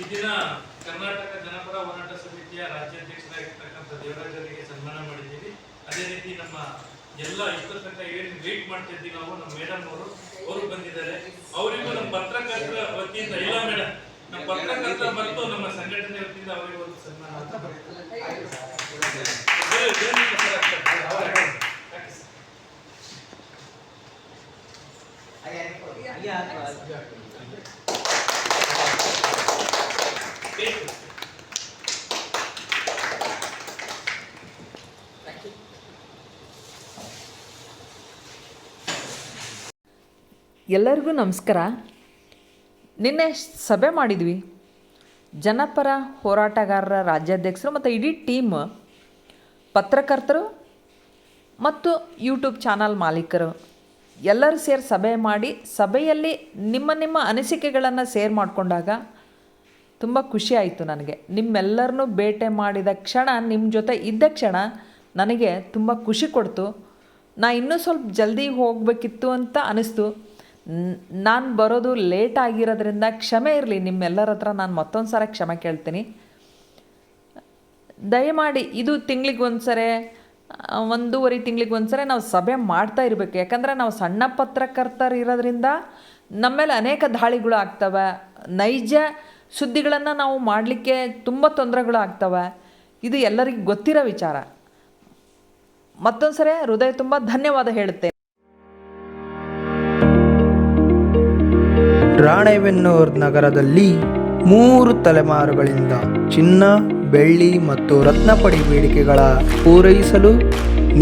ಈ ದಿನ ಕರ್ನಾಟಕ ಜನಪರ ಹೋರಾಟ ಸಮಿತಿಯ ರಾಜ್ಯಾಧ್ಯಕ್ಷರಾಗಿರ್ತಕ್ಕಂಥ ದೇವರಾಜರಿಗೆ ಸನ್ಮಾನ ಮಾಡಿದ್ದೀವಿ. ಅದೇ ರೀತಿ ನಮ್ಮ ಎಲ್ಲ ಇಷ್ಟರ ತನಕ ಏನು ವೇಟ್ ಮಾಡ್ತಾ ಇದ್ದೀವಿ ನಾವು ನಮ್ಮ ಮೇಡಮ್ ಅವರು. ಅವರು ಬಂದಿದ್ದಾರೆ. ಅವರಿಗೂ ನಮ್ಮ ಪತ್ರಕರ್ತರ ವತಿಯಿಂದ ಇಲ್ಲ ಮೇಡಮ್ ನಮ್ಮ ಪತ್ರಕರ್ತರ ಮತ್ತು ನಮ್ಮ ಸಂಘಟನೆ ವತಿಯಿಂದ ಅವರಿಗೆ ಒಂದು ಸನ್ಮಾನ ಏ, ಏನಿಲ್ಲ ಸರ್, ಅಷ್ಟೇ. ಅವರೇ. ಯಾಕೆ ಸರ್? ಎಲ್ಲರಿಗೂ ನಮಸ್ಕಾರ. ನಿನ್ನೆ ಸಭೆ ಮಾಡಿದ್ವಿ. ಜನಪರ ಹೋರಾಟಗಾರರ ರಾಜ್ಯಾಧ್ಯಕ್ಷರು ಮತ್ತು ಇಡೀ ಟೀಮ್ ಪತ್ರಕರ್ತರು ಮತ್ತು ಯೂಟ್ಯೂಬ್ ಚಾನಲ್ ಮಾಲೀಕರು ಎಲ್ಲರೂ ಸೇರಿ ಸಭೆ ಮಾಡಿ ಸಭೆಯಲ್ಲಿ ನಿಮ್ಮ ನಿಮ್ಮ ಅನಿಸಿಕೆಗಳನ್ನು ಸೇರ್ ಮಾಡಿಕೊಂಡಾಗ ತುಂಬ ಖುಷಿ ಆಯಿತು ನನಗೆ. ನಿಮ್ಮೆಲ್ಲರನ್ನೂ ಭೇಟಿ ಮಾಡಿದ ಕ್ಷಣ ನಿಮ್ಮ ಜೊತೆ ಇದ್ದ ಕ್ಷಣ ನನಗೆ ತುಂಬ ಖುಷಿ ಕೊಡ್ತು. ನಾ ಇನ್ನೂ ಸ್ವಲ್ಪ ಜಲ್ದಿ ಹೋಗಬೇಕಿತ್ತು ಅಂತ ಅನಿಸ್ತು. ನಾನು ಬರೋದು ಲೇಟ್ ಆಗಿರೋದ್ರಿಂದ ಕ್ಷಮೆ ಇರಲಿ, ನಿಮ್ಮೆಲ್ಲರ ಹತ್ರ ನಾನು ಮತ್ತೊಂದು ಸಲ ಕ್ಷಮೆ ಕೇಳ್ತೀನಿ. ದಯಮಾಡಿ ಇದು ತಿಂಗ್ಳಿಗೆ ಒಂದ್ಸರಿ ಸರಿ ಒಂದೂವರೆ ತಿಂಗ್ಳಿಗೆ ಒಂದ್ಸರಿ ನಾವು ಸಭೆ ಮಾಡ್ತಾ ಇರಬೇಕು. ಯಾಕಂದರೆ ನಾವು ಸಣ್ಣ ಪತ್ರಕರ್ತರು ಇರೋದ್ರಿಂದ ನಮ್ಮ ಮೇಲೆ ಅನೇಕ ದಾಳಿಗಳು ಆಗ್ತವೆ. ನೈಜ ಸುದ್ದಿಗಳನ್ನು ನಾವು ಮಾಡಲಿಕ್ಕೆ ತುಂಬ ತೊಂದರೆಗಳು ಆಗ್ತವೆ ಇದು ಎಲ್ಲರಿಗೂ ಗೊತ್ತಿರೋ ವಿಚಾರ. ಮತ್ತೊಂದು ಸರಿ ಹೃದಯ ತುಂಬ ಧನ್ಯವಾದ ಹೇಳುತ್ತೆ. ರಾಣೆಬೆನ್ನೂರು ನಗರದಲ್ಲಿ ಮೂರು ತಲೆಮಾರುಗಳಿಂದ ಚಿನ್ನ, ಬೆಳ್ಳಿ ಮತ್ತು ರತ್ನಪಡಿ ಬೇಡಿಕೆಗಳ ಪೂರೈಸಲು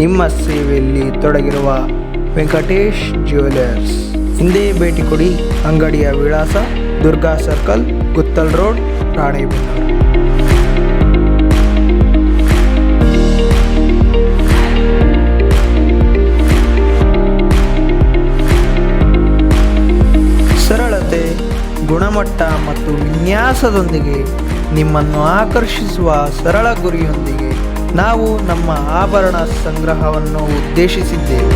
ನಿಮ್ಮ ಸೇವೆಯಲ್ಲಿ ತೊಡಗಿರುವ ವೆಂಕಟೇಶ್ ಜ್ಯುವೆಲರ್ಸ್. ಹಿಂದೆ ಭೇಟಿ ಕೊಡಿ ಅಂಗಡಿಯ ವಿಳಾಸ ದುರ್ಗಾ ಸರ್ಕಲ್, ಗುತ್ತಲ್ ರೋಡ್, ರಾಣೆಬೆನ್ನೂರು. ಸರಳತೆ, ಗುಣಮಟ್ಟ ಮತ್ತು ವಿನ್ಯಾಸದೊಂದಿಗೆ ನಿಮ್ಮನ್ನು ಆಕರ್ಷಿಸುವ ಸರಳ ಗುರಿಯೊಂದಿಗೆ ನಾವು ನಮ್ಮ ಆಭರಣ ಸಂಗ್ರಹವನ್ನು ಉದ್ದೇಶಿಸಿದ್ದೇವೆ.